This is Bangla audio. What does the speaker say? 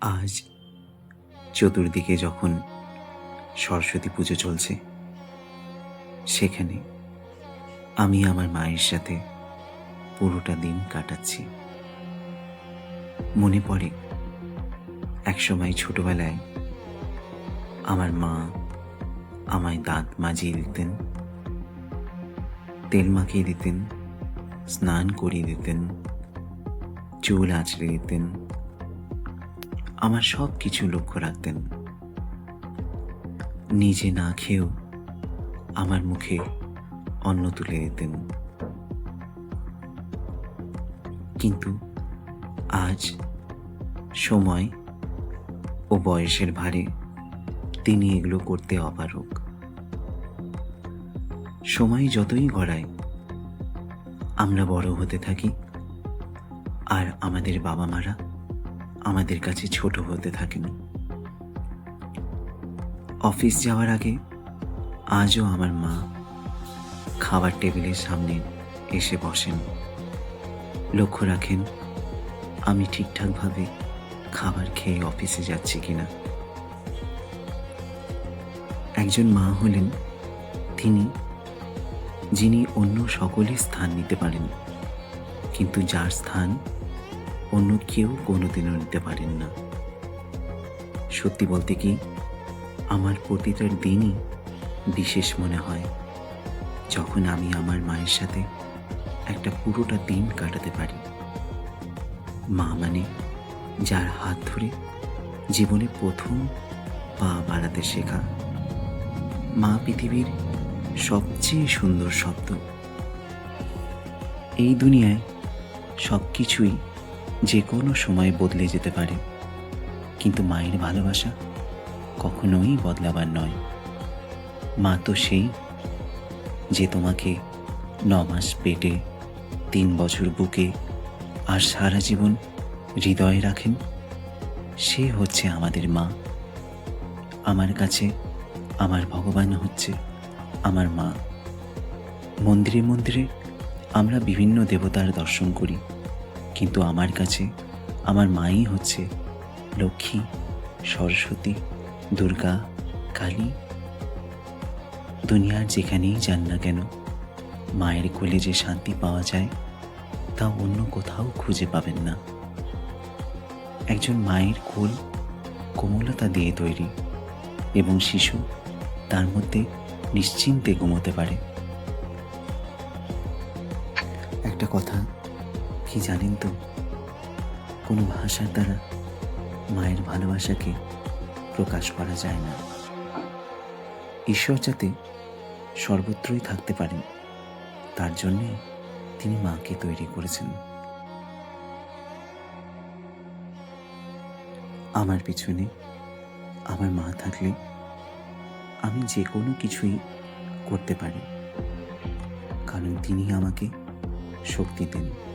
আজ চতুর্দিকে যখন সরস্বতী পুজো চলছে, সেখানে আমি আমার মায়ের সাথে পুরোটা দিন কাটাচ্ছি। মনে পড়ে একসময় ছোটবেলায় আমার মা আমায় দাঁত মাজিয়ে দিতেন, তেল মাখিয়ে দিতেন, স্নান করিয়ে দিতেন, চুল আঁচড়ে দিতেন আমার সব কিছু লক্ষ্য রাখতেন। নিজে না খেয়েও আমার মুখে অন্ন তুলে দিতেন। কিন্তু আজ সময় ও বয়সের ভারে তিনি এগুলো করতে অপারক সময় যতই গড়ায় আমরা বড় হতে থাকি আর আমাদের বাবা মারা আমাদের কাছে ছোট হতে থাকেন। অফিস যাওয়ার আগে আজও আমার মা খাবার টেবিলের সামনে এসে বসেন। লক্ষ্য রাখেন, আমি ঠিকঠাকভাবে খাবার খেয়ে অফিসে যাচ্ছি কিনা। একজন মা হলেন তিনি, যিনি অন্য সকলের স্থান নিতে পারেন, কিন্তু যার স্থান অন্য কেউ কোনোদিনও নিতে পারেন না। সত্যি বলতে কি, আমার প্রতিটার দিনই বিশেষ মনে হয়, যখন আমি আমার মায়ের সাথে একটা পুরোটা দিন কাটাতে পারি। মা মানে যার হাত ধরে জীবনে প্রথম পা বাড়াতে শেখা। মা পৃথিবীর সবচেয়ে সুন্দর শব্দ। এই দুনিয়ায় সব কিছুই যে কোনো সময় বদলে যেতে পারে। কিন্তু মায়ের ভালোবাসা কখনোই বদলাবার নয়। মা তো সেই যে তোমাকে ন মাস পেটে তিন বছর বুকে আর সারা জীবন হৃদয়ে রাখেন, সে হচ্ছে আমাদের মা। আমার কাছে আমার ভগবান হচ্ছে আমার মা। মন্দিরে মন্দিরে আমরা বিভিন্ন দেবতার দর্শন করি। কিন্তু আমার কাছে, আমার মাই হচ্ছে লক্ষ্মী, সরস্বতী, দুর্গা, কালী। দুনিয়ার যেখানেই যান না কেন, মায়ের কোলে যে শান্তি পাওয়া যায়, তা অন্য কোথাও খুঁজে পাবেন না। একজন মায়ের কোল কোমলতা দিয়ে তৈরি এবং শিশু তার মধ্যে নিশ্চিন্তে ঘুমোতে পারে। একটা কথা কি জানেন তো? কোনো ভাষার দ্বারা মায়ের ভালোবাসাকে প্রকাশ করা যায় না। ঈশ্বর যাতে সর্বত্রই থাকতে পারেন, তার জন্যে তিনি মাকে তৈরি করেছেন। আমার পিছনে আমার মা থাকলে আমি যে কোনো কিছুই করতে পারি, কারণ তিনি আমাকে শক্তি দেন।